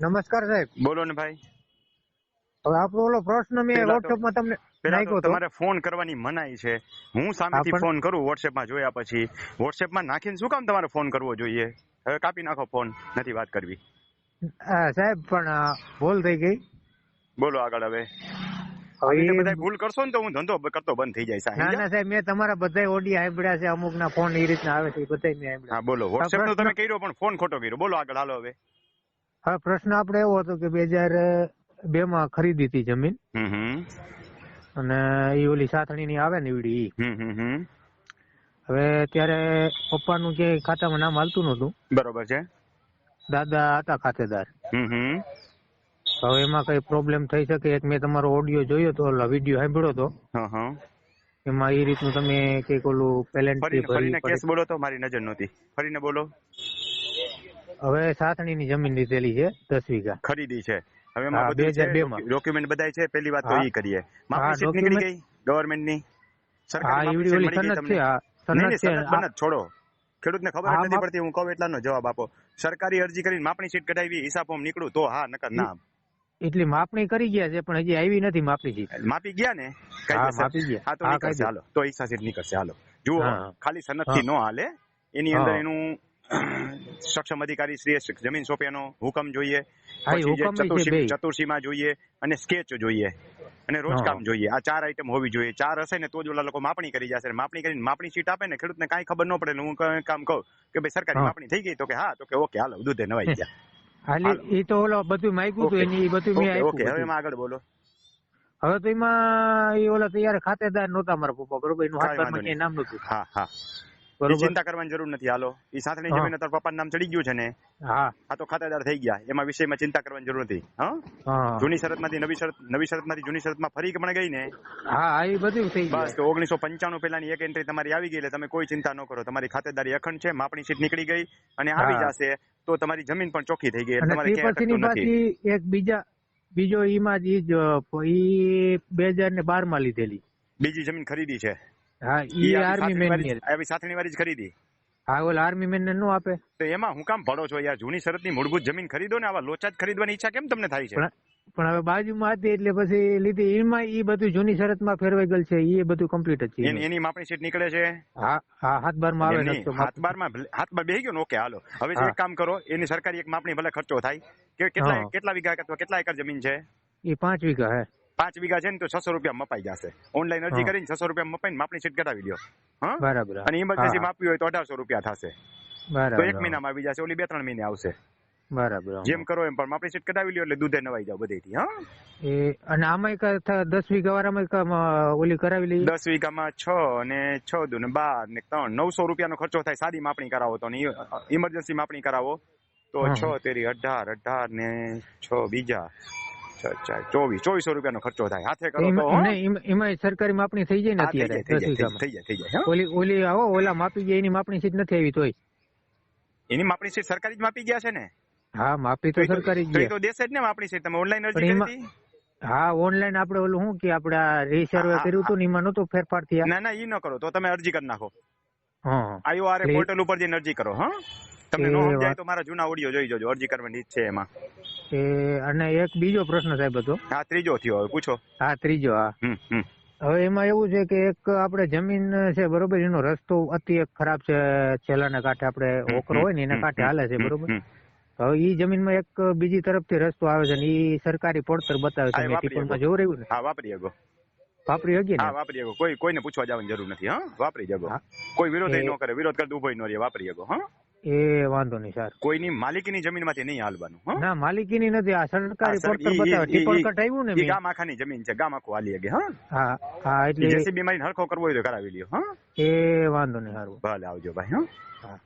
નમસ્કાર સાહેબ. બોલો ને ભાઈ. હવે આપણો ઓલો પ્રશ્ન મેં પેલા માં તમને નાખ્યો તમારે ફોન કરવાની મનાઈ છે. હું સામેથી ફોન કરું વોટ્સએપમાં જોયા પછી. વોટ્સએપમાં નાખીને શું કામ તમારે ફોન કરવો જોઈએ? હવે કાપી નાખો ફોન. નથી વાત કરવી. સાહેબ પણ ભૂલ થઈ ગઈ. બોલો આગળ હવે. બધા ભૂલ કરશો ને તો હું ધંધો કરતો બંધ થઈ જાય સાહેબ. ના સાહેબ મેં તમારા બધા ઓડી સાંભળ્યા છે અમુક ના ફોન એ રીતના આવે છે બધા મેં સાંભળ્યા હા બોલો. વોટ્સએપ નો તમે કર્યો પણ ફોન ખોટો કર્યો. બોલો આગળ હાલો હવે. હવે પ્રશ્ન આપણે એવો હતો કે બે હજાર બે માં ખરીદી હતી જમીન. અને એ ઓલી સાથણી ની આવે ને એવડી ઈ. હમ હમ હમ. હવે ત્યારે પપ્પાનું કે ખાતામાં નામ હાલતું નતું બરોબર છે. દાદા હતા ખાતેદાર. હવે એમાં કઈ પ્રોબ્લેમ થઈ શકે? એક મેં તમારો ઓડિયો જોયો તો ઓલો વીડિયો સાંભળ્યો તો. એમાં એ રીતનું તમે કંઈક ઓલું ફરીને પડે. કેસ બોલો તો મારી નજર નહોતી. ફરીને બોલો. હવે સાથણીની જમીન લીધેલી છે દસ વીઘા. ખરીદી છે. હવે એમાં બધું છે ડોક્યુમેન્ટ બધાય છે પહેલી વાત તો. ઈ કરીએ. શીટ નીકળી ગઈ ગવર્મેન્ટની સરકાર શીટ મળી સનદ ગઈ છે તમને? સનદ નહીં છે સનદ છોડો. ખેડૂતને ખબર નથી પડતી હું કહું એટલાનો જવાબ આપો. સરકારી અરજી કરીને માપણી શીટ કઢાવી હિસાબ ફોર્મ નીકળું તો હા નકર ના એટલી માપણી કરી ગયા છે પણ હજી આવી નથી માપણી શીટ માપી ગયા ને? માપી ગયા. હા તો નીકળશે હાલો. તો હિસાબ શીટ નીકળશે હાલો. જુઓ. ખાલી સનદથી નો હાલે. એની અંદર એનું સક્ષમ અધિકારી શ્રી જમીન સોંપ્યાનો હુકમ જોઈએ. ચતુર્સીમાં જોઈએ અને સ્કેચ જોઈએ. અને રોજકામ. જોઈએ. આ ચાર આઈટમ હોવી જોઈએ. ચાર હશે ને તો જ ઓલા લોકો માપણી કરી જશે. માપણી કરીને માપણી શીટ આપે ને ખેડૂતને કાંઈ ખબર ન પડે ને હું કામ કહું કે ભાઈ સરકારી માપણી થઈ ગઈ તો કે હા તો કે ઓકે હાલો દૂધે નવાઈ ગયા. હાલી એ તો ઓલો બધું માગ્યું હતું. એની બધું મેં ઓકે હવે. એમાં આગળ બોલો. હવે તો એમાં એ ઓલા તૈયાર ખાતેદાર નહોતા મારા પપ્પા બરોબર? એનું નામ નહોતું. હા હા. બરોબર. ચિંતા કરવાની જરૂર નથી. હાલો. એ સાથની જમીન તાર પપ્પાનું નામ ચડી ગયું છે ને હા. આ તો ખાતેદાર થઈ ગયા. એમાં વિષયમાં ચિંતા કરવાની જરૂર નથી. હા? જૂની શરતમાંથી નવી શરત નવી શરતમાંથી જૂની શરતમાં ફરી પણ ગઈ ને? હા એ બધું થઈ બસ તો ઓગણીસો પંચાણું પેલાની એક એન્ટ્રી તમારી આવી ગઈ એટલે તમે કોઈ ચિંતા ન કરો. તમારી ખાતેદારી અખંડ છે માપણી સીટ નીકળી ગઈ અને આવી. જશે તો તમારી જમીન પણ ચોખ્ખી થઈ ગઈ એટલે તમારે ક્યાંય નથી. એક બીજા બીજો ઈમાં જ ઈ બે હજાર ને બારમાં લીધેલી. બીજી જમીન ખરીદી છે. હા ઈ આર્મી સાથણી મેન વાળી આવી સાથણી વાળી જ ખરીદી. હા ઓલ આર્મી મેન ને આપે. તો એમાં હું કામ ભળો છો? યાર જૂની શરતની મૂળભૂત જમીન ખરીદો ને આવા લોચા જ ખરીદવાની ઈચ્છા કેમ તમને થાય છે? પણ હવે બાજુમાં હતી એટલે પછી લીધી. એમાં ઈ બધું જૂની શરતમાં ફેરવાઈ ગયેલ છે. એ બધું કમ્પ્લીટ જ છે. એની માપણી શીટ નીકળે છે? હા હા હાથ બારમાં આવે ને હાથ બારમાં હાથ બાર બેહી ગયો ને ઓકે હાલો. હવે એક કામ કરો એની સરકારી એક માપણી ભલે ખર્ચો થાય. કે કેટલા કેટલા વીઘા અથવા કેટલા એકર જમીન છે? એ પાંચ વીઘા હે. પાંચ વીઘા છે ને તો છસો રૂપિયા મપાઈ જશે. ઓનલાઈન અરજી કરીને છસો રૂપિયા મપાઈને માપણી સીટ કઢાવી લ્યો. હા? બરાબર. અને ઇમરજન્સી. માપવી હોય તો અઢારસો રૂપિયા થશે. તો એક મહિનામાં આવી જશે ઓલી બે ત્રણ મહિને આવશે. બરાબર જેમ કરો એમ પણ માપણી શીટ કઢાવી લ્યો એટલે દૂધે નવાઈ જાવ બધેથી હા? એ અને આમાં દસ વીઘા વાળામાં ઓલી કરાવી લઈએ. દસ વીઘામાં છ અને છ દુ ને બાર ને ત્રણ નવસો રૂપિયાનો ખર્ચો થાય સાદી માપણી કરાવો તો ઇમરજન્સી માપણી કરાવો. તો છ તેરી અઢાર અઢાર ને છ બીજા. ચોવીસ ચોવીસો રૂપિયાનો ખર્ચો થાય. હાથે કરો તો એમાં સરકારી માપણી થઈ જાય ને અત્યારે થઈ જાય, થઈ જાય. ઓલી ઓલી આવો ઓલા માપી ગયા એની માપણી સીટ નથી આવી તોય. એની માપણી સીટ સરકારી જ માપી ગયા છે ને? હા માપી તો સરકારી જ તો દેશે જ ને માપણી સીટ. તમે ઓનલાઈન અરજી કરી હા ઓનલાઈન આપણે ઓલું શું કે આપણે રિસર્વ કર્યું હતું ને એમાં નહોતું ફેરફાર થયા. ના ના એ ન કરો. તો તમે અરજી કરી નાખો. હા આઈઓઆર આરે પોર્ટલ ઉપર જઈને અરજી કરો હા. તમને ન સમજાય તો મારા જૂના ઓડિયો જોઈ જોજો. અરજી કરવાની ઈચ્છે એમાં. એ અને એક બીજો પ્રશ્ન સાહેબ હતો. હા ત્રીજો થયો હવે પૂછો. હા ત્રીજો હા. હવે એમાં એવું છે કે એક આપણે જમીન છે બરોબર એનો રસ્તો અતિ એક ખરાબ છે છેલ્લાના કાંઠે આપણે ઓકરો હોય ને એને કાંઠે હાલે છે બરોબર? હવે ઈ જમીનમાં એક બીજી તરફથી રસ્તો આવે છે ને ઈ સરકારી પડતર બતાવે છે મેં જોવું રહ્યું ને? હા વાપરી શકો. વાપરી હગી હા વાપરી શકો. કોઈ કોઈને પૂછવા જવાની જરૂર નથી હા? વાપરી શકો. કોઈ વિરોધ ન કરે વિરોધ કરતો ઊભો ન રહે વાપરી શકો હા? એ વાંધો નહીં સર. કોઈની માલિકીની જમીનમાંથી નહીં હાલવાનું હા? ના માલિકીની નથી. આ સરકારી પડતર બતાવે. ટીપર કટાવ્યું ને ગામ આખાની જમીન છે ગામ આખું હાલી શકે હા? હા હા એટલે જેસીબી મારીને હરખો કરવો હોય તો કરાવી લ્યો હા? એ વાંધો નહીં સારું. ભલે આવજો ભાઈ હા? હા.